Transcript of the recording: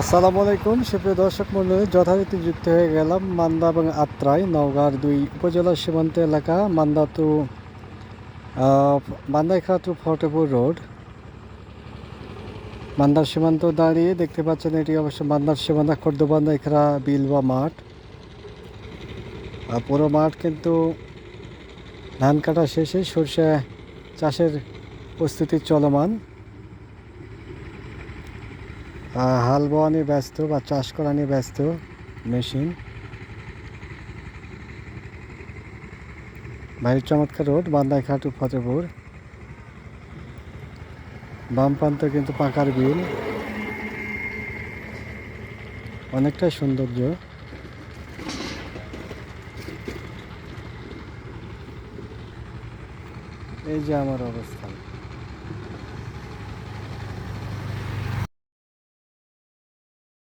আসসালামু আলাইকুম, সুপ্রিয় দর্শক মন্ডলী যথারীতি যুক্ত হয়ে গেলাম মান্দা এবং আত্রাই, নওগাঁর দুই উপজেলার সীমান্ত এলাকা, Manda to Mandaikha to Fatehpur road. মান্দার সীমান্ত দাঁড়িয়ে দেখতে পাচ্ছেন এটি অবশ্য মান্দার সীমান্ত খর্দবান্দাইখরা বিল বা মাঠ। পুরো মাঠ কিন্তু ধান কাটা শেষে সরষে চাষের প্রস্তুতি চলমান। হাল বোয়া নিয়ে ব্যস্ত বা চাষ করা নিয়ে ব্যস্ত মেশিন। ভারী চমৎকার রোড বান্দাই খাটু ফতেপুর। বাম প্রান্তে কিন্তু পাকার বিল। অনেকটাই সৌন্দর্য। এই যে আমার অবস্থান।